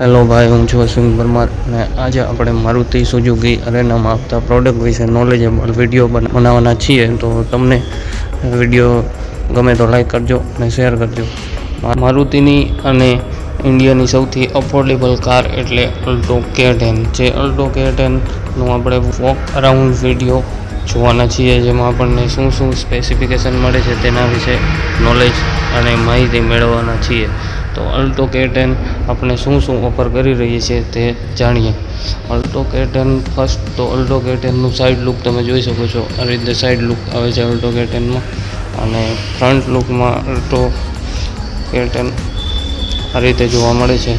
Hello ભાઈ, હું છું અશ્વિન પરમાર અને આજે આપણે મારુતિ સુઝુકી અરેનામાં આપતા પ્રોડક્ટ વિશે નોલેજેબલ વીડિયો બનાવવાના છીએ. તો તમને વીડિયો ગમે તો લાઈક કરજો અને શેર કરજો. મારુતિની અને ઇન્ડિયાની સૌથી અફોર્ડેબલ કાર એટલે અલ્ટો કે ટેન જે અલ્ટો કે ટેનનું આપણે વોક અરાઉન્ડ વીડિયો જોવાના છીએ, જેમાં આપણને શું શું સ્પેસિફિકેશન મળે છે તેના વિશે નોલેજ અને માહિતી મેળવવાના છીએ. તો અલ્ટો કે ટેન આપણે શું શું ઓફર કરી રહી છે તે જાણીએ. અલ્ટો કે ટેન ફર્સ્ટ તો અલ્ટો કે ટેનનું સાઈડ લુક તમે જોઈ શકો છો. આ રીતે સાઈડ લુક આવે છે અલ્ટો કે ટેનમાં અને ફ્રન્ટ લુકમાં અલ્ટો કે ટેન આ રીતે જોવા મળે છે.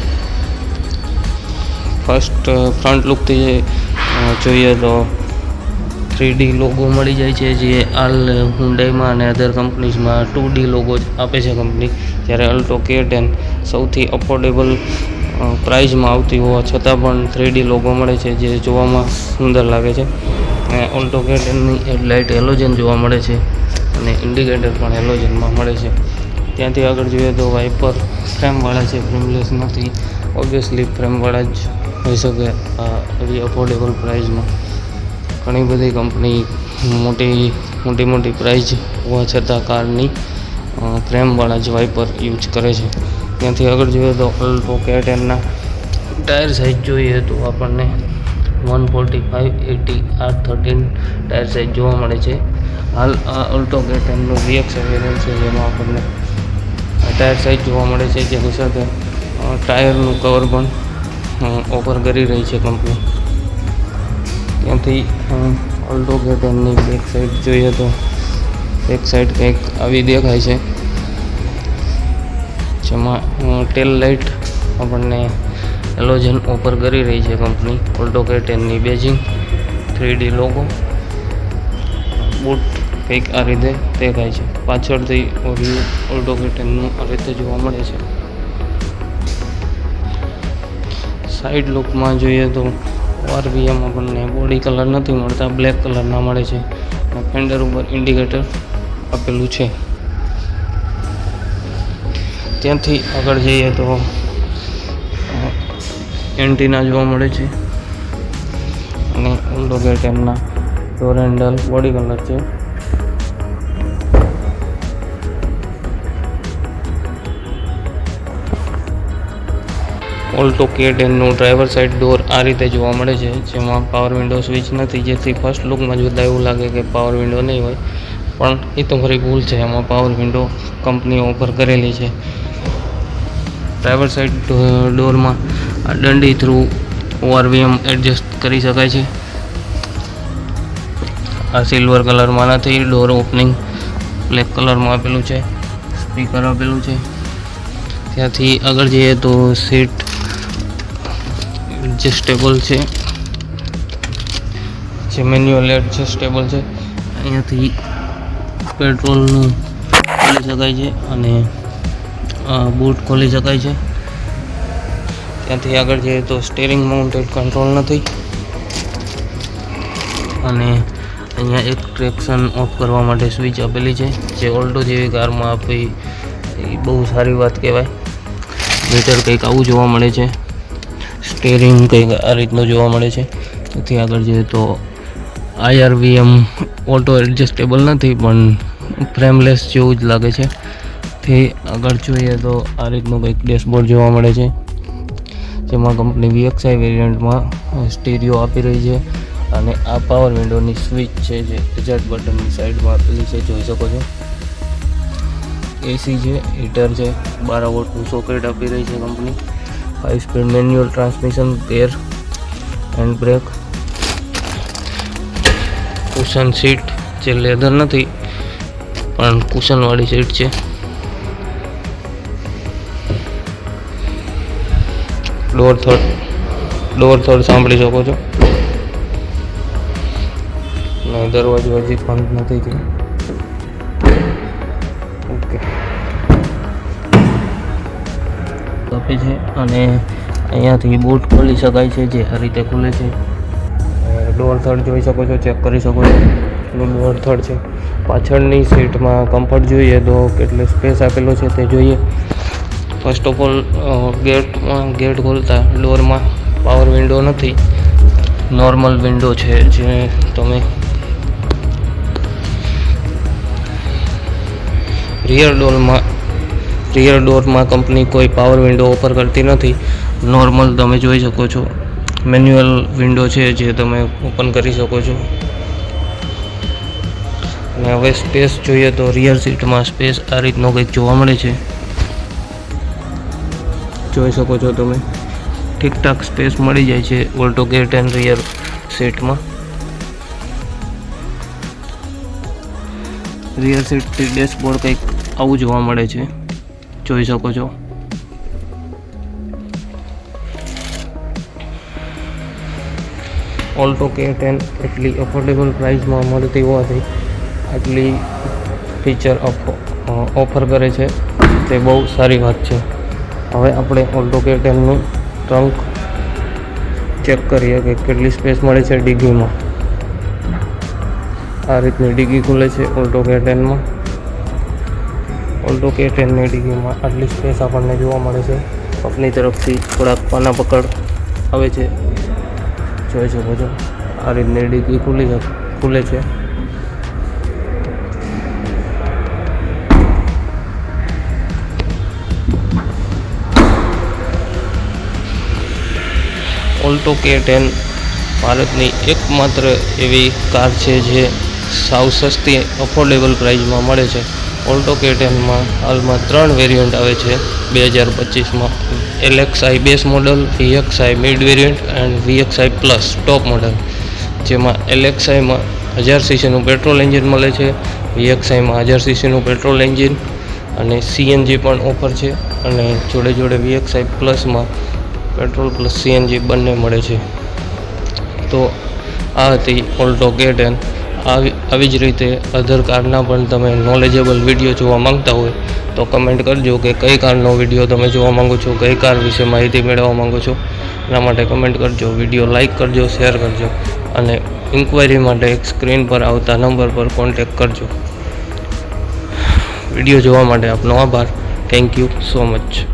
ફર્સ્ટ ફ્રન્ટ લુકથી જોઈએ તો થ્રી ડી લોગો મળી જાય છે, જે આલ હુંડાઈમાં અને અધર કંપનીઝમાં ટુ ડી લોગો જ આપે છે કંપની. જ્યારે અલ્ટો કે ટેન સૌથી અફોર્ડેબલ પ્રાઇઝમાં આવતી હોવા છતાં પણ થ્રી ડી લોગો મળે છે, જે જોવામાં સુંદર લાગે છે. અને અલ્ટો કે ટેનની હેડલાઇટ હેલોજન જોવા મળે છે અને ઇન્ડિકેટર પણ હેલોજનમાં મળે છે. ત્યાંથી આગળ જોઈએ તો વાઇપર ફ્રેમવાળા છે ફ્રેમલેસ નથી ઓબ્વિયસલી ફ્રેમવાળા જ હોઈ શકે આ એવી અફોર્ડેબલ પ્રાઇઝમાં. ઘણી બધી કંપની મોટી મોટી મોટી પ્રાઇઝ હોવા છતાં કારની ફ્રેમવાળા જ વાઇપર યુઝ કરે છે. ત્યાંથી આગળ જોઈએ તો અલ્ટો કેટેનના ટાયર સાઇઝ જોઈએ તો આપણને one forty five eighty R thirteen tyre size જોવા મળે છે. હાલ આ અલ્ટો કે ટેનનું વીએક્સ વેરિયન્ટ છે, જેમાં આપણને ટાયર સાઇઝ જોવા મળે છે, જેની સાથે ટાયરનું કવર પણ ઓફર કરી રહી છે કંપની ત્યાંથી ઓલ્ટો ગેટનની બેક સાઈડ જોઈએ તો બેક સાઈડ કંઈક આવી દેખાય છે. જેમાં ટેલ લાઇટ આપણને એલોજન ઓફર કરી રહી છે company Alto કેટેનની badging three D logo boot કંઈક આ રીતે દેખાય છે. પાછળથી ઓલ્ટો કેટેનનું આ રીતે જોવા મળે છે. સાઈડ લુકમાં જોઈએ તો આરવીએમ આપણને બોડી કલર નથી મળતા બ્લેક કલરના મળે છે. ફેન્ડર ઉપર ઇન્ડિકેટર આપેલું છે. ત્યાંથી આગળ જઈએ તો એન્ટીના જોવા મળે છે. અને ઓલ્ડો ગેટ એમના ડોર હેન્ડલ બોડી કલર છે. ઓલ્ટો કે ટેનનું ડ્રાઈવર સાઈડ ડોર આ રીતે જોવા મળે છે, જેમાં પાવર વિન્ડો સ્વિચ નથી, જેથી ફર્સ્ટ લુકમાં જોતાં એવું લાગે કે પાવર વિન્ડો નહીં હોય. પણ એ તો ખરી ભૂલ છે એમાં પાવર વિન્ડો કંપની ઓફર કરેલી છે. ડ્રાઈવર સાઈડ ડોરમાં દંડી થ્રુ ઓઆરવીએમ એડજસ્ટ કરી શકાય છે. આ સિલ્વર કલરમાં નથી ડોર ઓપનિંગ બ્લેક કલરમાં આપેલું છે સ્પીકર આપેલું છે. ત્યાંથી આગળ જઈએ તો સીટ એડજસ્ટેબલ છે. જે મેન્યુઅલ એડજસ્ટેબલ છે અહીંયાથી પેટ્રોલનું ખોલી શકાય છે અને બૂટ ખોલી શકાય છે. ત્યાંથી આગળ જઈએ તો સ્ટેરિંગ માઉન્ટેડ કંટ્રોલ નથી. અને અહીંયા એક ટ્રેક્શન ઓફ કરવા માટે સ્વિચ આપેલી છે, જે ઓલ્ટો જેવી કારમાં આપી, એ બહુ સારી વાત કહેવાય. મીટર કંઈક આવું જોવા મળે છે. સ્ટેરિંગ કંઈક આ રીતનું જોવા મળે છે. તેથી આગળ જઈએ તો આઈઆરવીએમ ઓટો એડજસ્ટેબલ નથી, પણ ફ્રેમલેસ જેવું જ લાગે છે. તે આગળ જોઈએ તો આ રીતનું કંઈક ડેશબોર્ડ જોવા મળે છે, જેમાં કંપની વીએક્સઆઈ વેરિયન્ટમાં સ્ટીરિયો આપી રહી છે અને આ પાવર વિન્ડોની સ્વિચ છે જે એજટ બટનની સાઈડમાં આપેલી છે, જોઈ શકો છો. એસી છે હીટર છે, બાર વોટનું સોકેટ આપી રહી છે company five speed manual transmission gear hand brake cushion seat જે લેધર નથી, પણ કુશનવાળી સીટ છે. ડોર થોડ ડોર થોડ સાંભળી શકો છો. દરવાજો હજી બંધ નથી થયો. આપે છે અને અહીંયાથી બૂટ ખોલી શકાય છે, જે આ રીતે ખુલે છે. ડોર થર્ડ જોઈ શકો છો ચેક કરી શકો છો. ડોર થર્ડ છે. પાછળની સીટમાં કમ્ફર્ટ જોઈએ તો કેટલો સ્પેસ આપેલો છે તે જોઈએ. ફર્સ્ટ ઓફ ઓલ ગેટમાં ગેટ ખોલતા ડોરમાં પાવર વિન્ડો નથી. નોર્મલ વિન્ડો છે, જે તમે રિયર ડોરમાં રિયર ડોરમાં કંપની કોઈ પાવર વિન્ડો ઓફર કરતી નથી. નોર્મલ તમે જોઈ શકો છો. મેન્યુઅલ વિન્ડો છે જે તમે ઓપન કરી શકો છો. અને હવે સ્પેસ જોઈએ તો રિયર સીટમાં સ્પેસ આ રીતનો કંઈક જોવા મળે છે. જોઈ શકો છો તમે. ઠીકઠાક સ્પેસ મળી જાય છે ઓલ્ટો ગેટ એન્ડ રિયર સીટમાં રિયર સીટથી ડેશબોર્ડ કંઈક આવું જોવા મળે છે. જોઈ શકો છો. ઓલ્ટો કે ટેન એટલી અફોર્ડેબલ પ્રાઇસમાં મળતી હોવાથી આટલી ફીચર ઓફર કરે છે. તે બહુ સારી વાત છે. હવે આપણે ઓલ્ટો કે ટેનનું ટ્રંક ચેક કરીએ કે કેટલી સ્પેસ મળે છે ડિગ્રીમાં આ રીતની ડિગ્રી ખુલે છે ઓલ્ટો કે ટેનમાં ઓલ્ટો કે ટેનની ડિગીમાં આટલી સ્પેસ આપણને જોવા મળે છે. કંપની તરફથી થોડાક પાના પકડ આવે છે. જોઈ શકો છો. આ રીતની ડિગ્રી ખુલી છે. ખુલે છે. ઓલ્ટો કે ટેન ભારતની એકમાત્ર એવી કાર છે જે સાવ સસ્તી અફોર્ડેબલ પ્રાઇસમાં મળે છે. ઓલ્ટો કે ટેનમાં હાલમાં ત્રણ વેરિયન્ટ આવે છે, બે હજાર પચીસમાં. LXI base model VXI mid variant and VXI plus top model જેમાં એલએક્સઆઈમાં હજાર સીસીનું પેટ્રોલ એન્જિન મળે છે વીએક્સઆઈમાં હજાર સીસીનું પેટ્રોલ એન્જિન અને સીએનજી પણ ઓફર છે અને જોડે જોડે વીએક્સઆઈ પ્લસમાં પેટ્રોલ પ્લસ સીએનજી બંને મળે છે. તો આ હતી ઓલ્ટો કે એન આવી આવી જ રીતે અધર કારના પણ તમે નોલેજેબલ વીડિયો જોવા માંગતા હોય, તો કમેન્ટ કરજો કે કઈ કારનો વીડિયો તમે જોવા માંગો છો, કઈ કાર વિશે માહિતી મેળવવા માંગો છો. એના માટે કમેન્ટ કરજો વીડિયો લાઇક કરજો શેર કરજો, અને ઇન્ક્વાયરી માટે એક સ્ક્રીન પર આવતા નંબર પર કોન્ટેક્ટ કરજો. વીડિયો જોવા માટે આપનો આભાર. Thank you so much